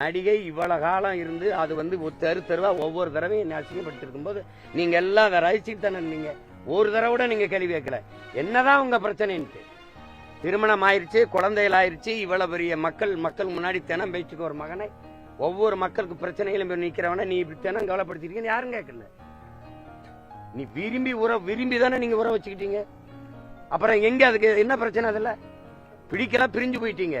நடிகை இவ்வளவு காலம் இருந்து அது வந்து ஒரு தெரு தெருவா ஒவ்வொரு தடவையும் என்னை அசிங்கப்படுத்திருக்கும் போது நீங்க எல்லாம் அதை ரசிச்சுட்டு தானே நீங்க ஒரு தடவை கூட நீங்க கேள்வி கேட்கல. என்னதான் உங்க பிரச்சனைன்ட்டு. திருமணம் ஆயிருச்சு குழந்தைகள் ஆயிருச்சு இவ்வளவு பெரிய மக்கள் மக்கள் முன்னாடி தினம் பேச்சுக்கு ஒரு மகனை ஒவ்வொரு மக்களுக்கு பிரச்சனைகளும் போய் நிக்கிறவன நீ இப்படி தினம் கவலைப்படுத்திருக்கீங்க யாரும் கேட்கல. நீ விரும்பி உற விரும்பி தானே நீங்க உற வச்சுக்கிட்டீங்க. அப்புறம் எங்க அதுக்கு என்ன பிரச்சனை அதுல? பிடிக்கலாம் பிரிஞ்சு போயிட்டீங்க.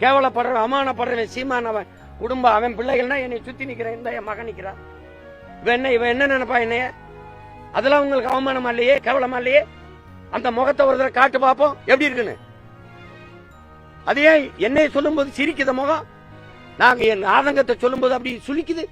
கேவலப்படுற அவமானப்படுறவன் சீமானவன் அவன் குடும்பம் அவன் பிள்ளைகள்னா என்னை சுத்தி நிக்கிறேன் இந்த என் மகன் நிக்கிறான். இவன் என்ன இவன் என்ன நினைப்பா என்னைய? அதெல்லாம் உங்களுக்கு அவமானமா இல்லையே கேவலமா இல்லையே? அந்த முகத்தை ஒரு தடவை காட்டு பார்ப்போம் எப்படி இருக்குன்னு. அது ஏன் சொல்லும்போது சிரிக்குத முகம்? நாங்க என் ஆதங்கத்தை சொல்லும்போது அப்படி சுழிக்குது